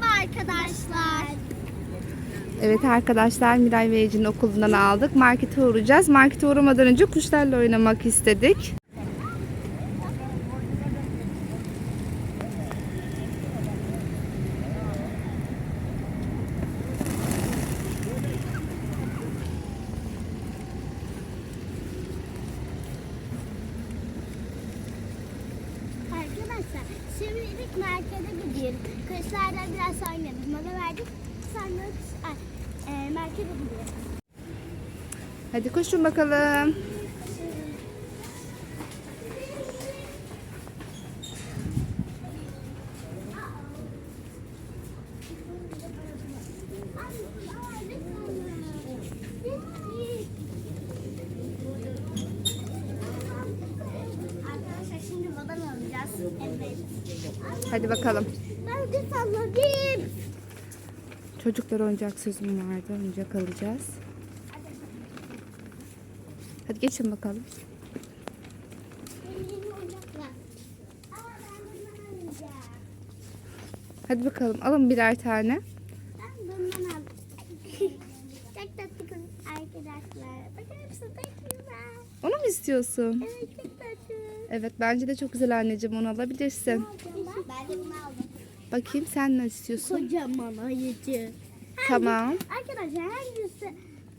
Merhaba arkadaşlar. Evet arkadaşlar Miray ve Ece'nin okulundan aldık. Markete uğrayacağız. Markete uğramadan önce kuşlarla oynamak istedik. Arkadaşlar şimdilik merkeze gidiyoruz. Kuşlarla biraz oynadık. Mola verdik. Sonra e, merkeze gidiyoruz. Hadi koşun bakalım. Arkadaşlar şimdi alacağız. Evet. Hadi bakalım. Ben de salladım. Çocuklar oyuncak sözüm vardı. Oyuncak alacağız. Hadi geçin bakalım. Hadi bakalım alın birer tane. Ben bundan aldım. Çok tatlı arkadaşlar. Bakar mısın? Çok güzel. Onu mu istiyorsun? Evet. Evet bence de çok güzel anneciğim onu alabilirsin. Ben de bunu aldım. Bakayım sen ne istiyorsun? Kocaman ayıcı. Tamam. Arkadaşlar hangisi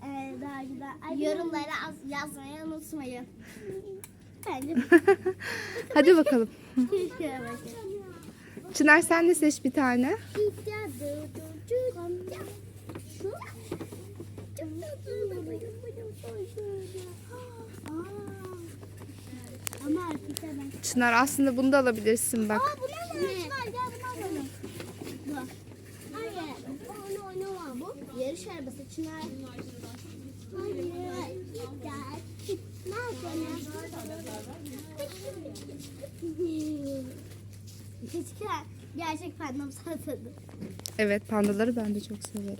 e, daha güzel? Yorumlara az- yazmayı unutmayın. Bence Hadi bakalım. Bakın. Çınar sen de seç bir tane. Şu. Ama arkadaşlar ben Çınar aslında bunu da alabilirsin bak. Aa bu ne? Ne? Çınar gel bunu alalım. Bu. Hayır. Onu oynama bu. Yarış arabası Çınar. Hayır. Gel. Nerede? Keşke gerçek pandam satıldı. Evet pandaları ben de çok severim.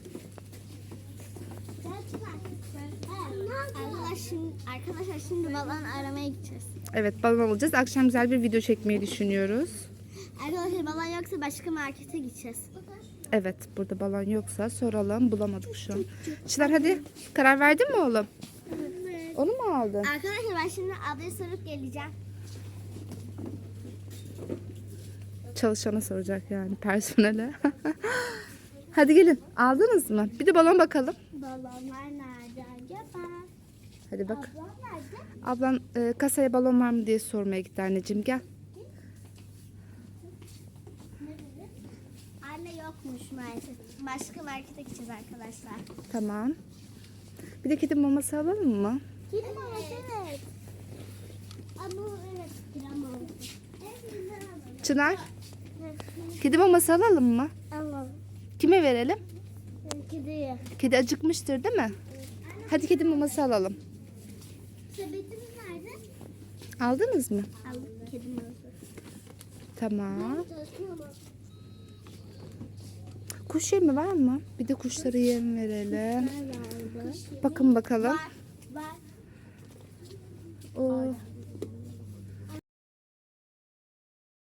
Arkadaşlar şimdi, arkadaşlar şimdi balon aramaya gideceğiz. Evet balon alacağız. Akşam güzel bir video çekmeyi düşünüyoruz. Arkadaşlar balon yoksa başka markete gideceğiz. Evet burada balon yoksa soralım. Bulamadık şu an. Çınar hadi karar verdin mi oğlum? Onu mu aldın? Arkadaşlar ben şimdi ablaya sorup geleceğim. Çalışana soracak yani personele. hadi gelin aldınız mı? Bir de balon bakalım. Balonlar nerede? Hadi bak. Ablam nerede? Ablan e, kasaya balon var mı diye sormaya gitti anneciğim gel. Anne yokmuş maalesef. Başka markete gideceğiz arkadaşlar. Tamam. Bir de kedi maması alalım mı? Kedi maması evet. Ama evet oldu. Çınar kedi maması alalım mı? Alalım. Kime verelim? Kediye. Kedi acıkmıştır değil mi? Hadi kedi maması alalım. Sepetimiz nerede? Aldınız mı? Aldık kedi maması. Tamam. Kuş yemi var mı? Bir de kuşlara yem verelim. Bakın bakalım. Var. Var. Oo,